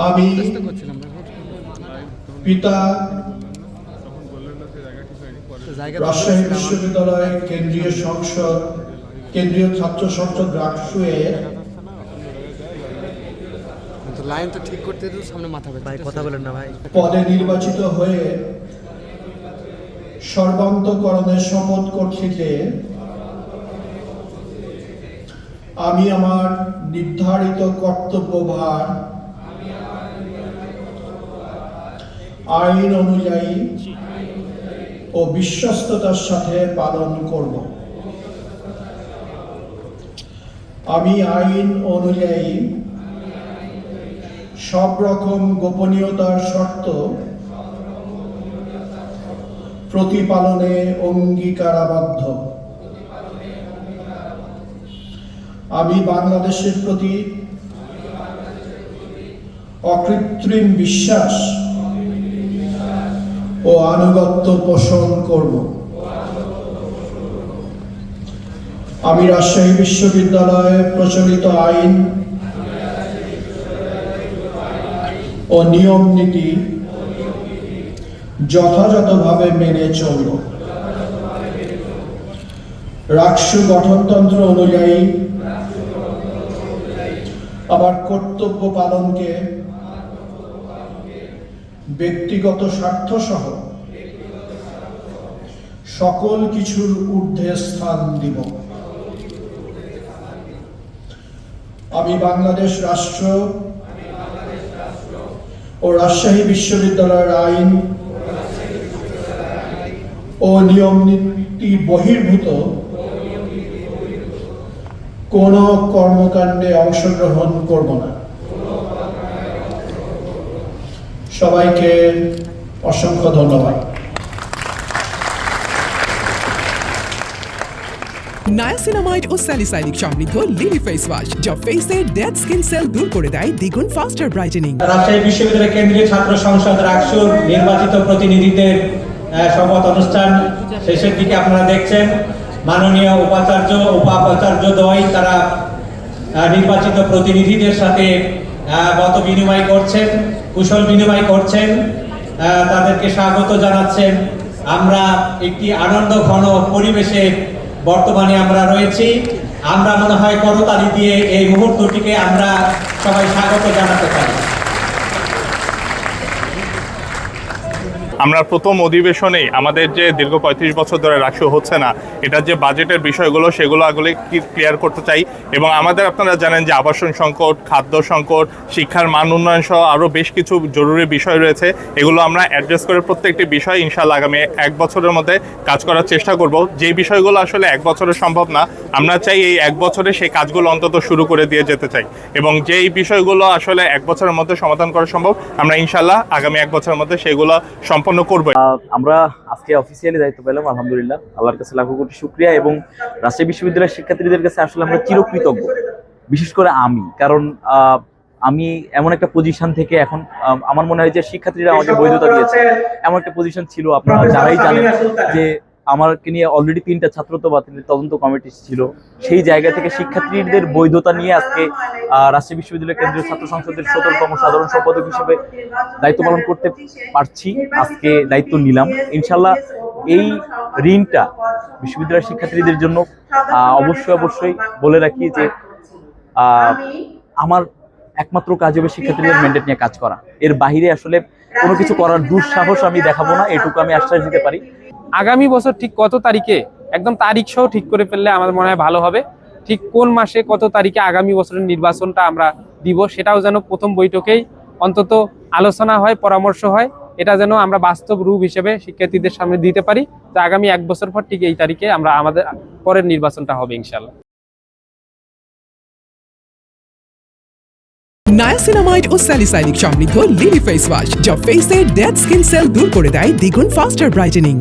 আমি পিতা রাজশাহী বিশ্ববিদ্যালয় কেন্দ্রীয় সংসদ কেন্দ্রীয় ছাত্র সংসদ রাকসুয়ের লাইন তো ঠিক করতে সামনে মাথা ভাই কথা বলেন না ভাই। পদে নির্বাচিত হয়ে সর্বান্তকরণের শপথ করছি যে আমি আমার নির্ধারিত কর্তব্যভার আইন অনুযায়ী ও বিশ্বস্ততার সাথে পালন করব। আমি আইন অনুযায়ী সব রকম গোপনীয়তার শর্ত প্রতিপালনে অঙ্গীকারাবদ্ধ। আমি বাংলাদেশের প্রতি অকৃত্রিম বিশ্বাস ও আনুগত্য পোষণ করব। আমি রাজশাহী বিশ্ববিদ্যালয়ে প্রচলিত আইন ও নিয়ম নীতি যথাযথভাবে মেনে চলব। রাষ্ট্র গঠনতন্ত্র অনুযায়ী আমার কর্তব্য পালনকে ব্যক্তিগত স্বার্থ সহ সকল কিছুর ঊর্ধ্বে স্থান দিব। আমি বাংলাদেশ রাষ্ট্র ও রাজশাহী বিশ্ববিদ্যালয়ের আইন ও নিয়ম নীতি বহির্ভূত কোন কর্মকাণ্ডে অংশগ্রহণ করব না। সবাইকে অসংখ্য ধন্যবাদ। নায়াসিনামাইড ও স্যালিসাইলিক সমৃদ্ধ লিলি ফেস ওয়াশ যা ফেসের ডেড স্কিন সেল দূর করে দেয় দ্বিগুণ ফাস্টার ব্রাইটেনিং রাজশাহী বিশ্ববিদ্যালয় কেন্দ্রীয় ছাত্র সংসদ রাকসুর নির্বাচিত প্রতিনিধিদের শপথ অনুষ্ঠান শেষের দিকে আপনারা দেখছেন। মাননীয় উপাচার্য উপাচার্য দ্বয় তারা আহ, নির্বাচিত প্রতিনিধিদের সাথে মত বিনিময় করছেন, কুশল বিনিময় করছেন তাদেরকে স্বাগত জানাচ্ছেন। আমরা একটি আনন্দ ঘন পরিবেশে বর্তমানে আমরা রয়েছি। আমরা মনে হয় করতালি দিয়ে এই মুহূর্তটিকে আমরা সবাই স্বাগত জানাতে পারি আমরা প্রথম অধিবেশনেই আমাদের যে দীর্ঘ পঁয়ত্রিশ বছর ধরে রাষ্ট্র হচ্ছে না এটার যে বাজেটের বিষয়গুলো সেগুলো আগুলি ক্লিয়ার করতে চাই এবং আমাদের আপনারা জানেন যে আবাসন সংকট, খাদ্য সংকট, শিক্ষার মান উন্নয়ন সহ আরও বেশ কিছু জরুরি বিষয় রয়েছে, এগুলো আমরা অ্যাড্রেস করে প্রত্যেকটি বিষয় ইনশাল্লাহ আগামী এক বছরের মধ্যে কাজ করার চেষ্টা করব। যে বিষয়গুলো আসলে এক বছরে সম্ভব না, আমরা চাই এই এক বছরে সেই কাজগুলো অন্তত শুরু করে দিয়ে যেতে চাই এবং যেই বিষয়গুলো আসলে এক বছরের মধ্যে সমাধান করা সম্ভব, আমরা ইনশাল্লাহ আগামী এক বছরের মধ্যে সেগুলো সম্পন্ন করব। করবে আমরা আজকে অফিসিয়ালি দায়িত্ব পেলাম, আলহামদুলিল্লাহ। আল্লাহর কাছে লাখো কোটি শুক্রিয়া এবং রাজশাহী বিশ্ববিদ্যালয়ের শিক্ষার্থীদের কাছে আসলে আমরা চিরকৃতজ্ঞ। বিশেষ করে আমি, কারণ আমি এমন একটা পজিশন থেকে এখন আমার মনে হয় যে শিক্ষার্থীরা আমাকে বৈধতা দিয়েছে। এমন একটা পজিশন ছিল, আপনারা যারাই জানেন যে আমাকে নিয়ে অলরেডি তিনটা ছাত্রত্ব বাতিলের তদন্ত কমিটি ছিল। সেই জায়গা থেকে শিক্ষার্থীদের বৈধতা নিয়ে আজকে রাজশাহী বিশ্ববিদ্যালয় কেন্দ্রীয় ছাত্র সংসদের সতেরোতম সাধারণ সম্পাদক হিসেবে দায়িত্ব পালন করতে পারছি। আজকে দায়িত্ব নিলাম। ইনশাল্লাহ এই ঋণটা বিশ্ববিদ্যালয়ের শিক্ষার্থীদের জন্য অবশ্যই অবশ্যই বলে রাখি যে আমার একমাত্র কাজ হবে শিক্ষার্থীদের ম্যান্ডেট নিয়ে কাজ করা। এর বাইরে আসলে কোনো কিছু করার দুঃসাহস আমি দেখাবো না, এটুকু আমি আশ্বাস দিতে পারি। আগামী বছর ঠিক কত তারিখে, একদম তারিখ সহ ঠিক করে ফেললে আমার মনে হয় ভালো হবে। ঠিক কোন মাসে কত তারিখে আগামী বছরের নির্বাচনটা আমরা দিব সেটাও যেন প্রথম বৈঠকেই অন্তত আলোচনা হয়, পরামর্শ হয়। এটা যেন আমরা বাস্তব রূপ হিসেবে শিক্ষার্থীদের সামনে দিতে পারি তো আগামী এক বছর পর ঠিক এই তারিখে আমরা আমাদের পরের নির্বাচনটা হবে ইনশাল্লাহ নায়াসিনামাইড ও স্যালিসাইলিক সমৃদ্ধ লিলি ফেস ওয়াশ, যা ফেসের ডেড স্কিন সেল দূর করে দেয় দ্বিগুণ ফাস্টার ব্রাইটেনিং